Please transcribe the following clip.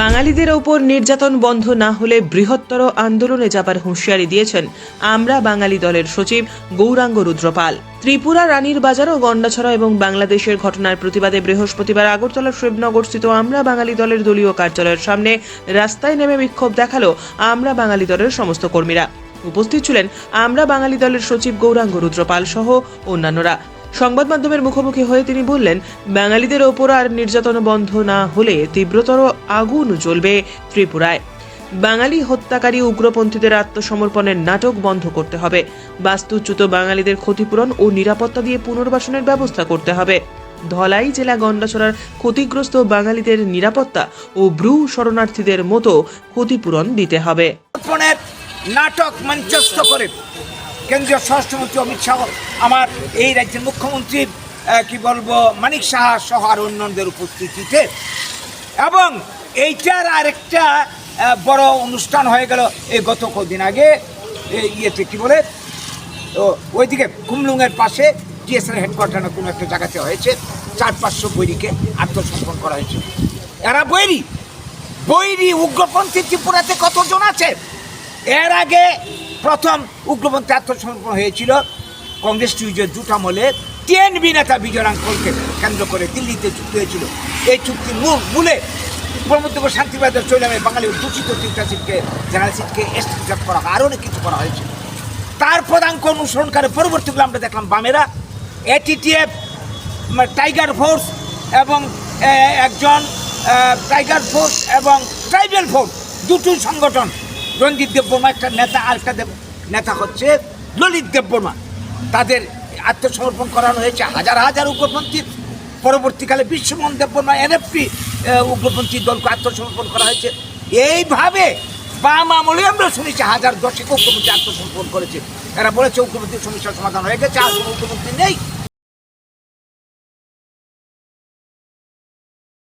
বাঙালিদের ওপর নির্যাতন বন্ধ না হলে বৃহত্তর আন্দোলনে যাবার হুঁশিয়ারি দিয়েছেন আমরা বাঙালি দলের সচিব গৌরাঙ্গ রুদ্রপাল। ত্রিপুরা রানীর বাজার ও গন্ডাছড়া এবং বাংলাদেশের ঘটনার প্রতিবাদে বৃহস্পতিবার আগরতলার শিবনগরস্থিত আমরা বাঙালি দলের দলীয় কার্যালয়ের সামনে রাস্তায় নেমে বিক্ষোভ দেখাল আমরা বাঙালি দলের সমস্ত কর্মীরা। উপস্থিত ছিলেন আমরা বাঙালি দলের সচিব গৌরাঙ্গ রুদ্রপাল সহ অন্যান্যরা। সংবাদ মাধ্যমের মুখোমুখি হয়ে তিনি বললেন, বাঙালিদের ওপর আর নির্যাতন বন্ধ না হলে তীব্রতর আগুন জ্বলবে ত্রিপুরায়। বাঙালি হত্যাকারী উগ্রপন্থীদের আত্মসমর্পণের নাটক বন্ধ করতে হবে। বাস্তুচ্যুত বাঙালিদের ক্ষতিপূরণ ও নিরাপত্তা দিয়ে পুনর্বাসনের ব্যবস্থা করতে হবে। ধলাই জেলা গন্ডাছড়ার ক্ষতিগ্রস্ত বাঙালিদের নিরাপত্তা ও ব্রু শরণার্থীদের মতো ক্ষতিপূরণ দিতে হবে। নাটক মঞ্চস্থ করে কেন্দ্রীয় স্বরাষ্ট্রমন্ত্রী অমিত শাহ, আমার এই রাজ্যের মুখ্যমন্ত্রী কি বলব, মানিক সাহা সহ আর অন্যদের উপস্থিতিতে। এবং এইটার আরেকটা বড় অনুষ্ঠান হয়ে গেল এই গত কদিন আগে ইয়েতে কি বলে তো ওইদিকে কুমলুঙের পাশে টিএসএর হেডকোয়ার্টার কোনো একটা জায়গাতে হয়েছে, চার পাঁচশো বৈরীকে আত্মসমর্পণ করা হয়েছে। এরা বৈরী বৈরী উগ্রপন্থী ত্রিপুরাতে কতজন আছে? এর আগে প্রথম উগ্রপন্থী আত্মসমর্পণ হয়েছিল কংগ্রেস টুইজের জুটামলে টিএনবি নেতা বিজয়াঙ্কলকে কেন্দ্র করে দিল্লিতে চুক্তি হয়েছিল। এই চুক্তির মূল মূলে ব্রহ্মদেব শান্তিবাদের চৈলামে বাঙালি দূষিত সিটকে জেনারেল সিটকে এসটিজাত করা হয় আরও অনেক কিছু করা হয়েছিল তার পদাঙ্ক অনুসরণকারী পরবর্তীগুলো আমরা দেখলাম বামেরা। এটিটিএফ টাইগার ফোর্স এবং একজন টাইগার ফোর্স এবং ট্রাইবেল ফোর্স দুটোই সংগঠন। রঞ্জিত দেববর্মা একটা নেতা, আর একটা দেব নেতা হচ্ছে ললিত দেববর্মা। তাদের আত্মসমর্পণ করানো হয়েছে হাজার হাজার উগ্রপন্থী। পরবর্তীকালে বিশ্বমন দেববর্মা, এনএফপি উগ্রপন্থী দলকে আত্মসমর্পণ করা হয়েছে। এইভাবে বাম আমলে আমরা শুনেছি হাজার দশেক উগ্রপন্থী আত্মসমর্পণ করেছে। এরা বলেছে উগ্রপন্থীর সমস্যার সমাধান হয়ে গেছে, আর কোনো উগ্রপন্থী নেই।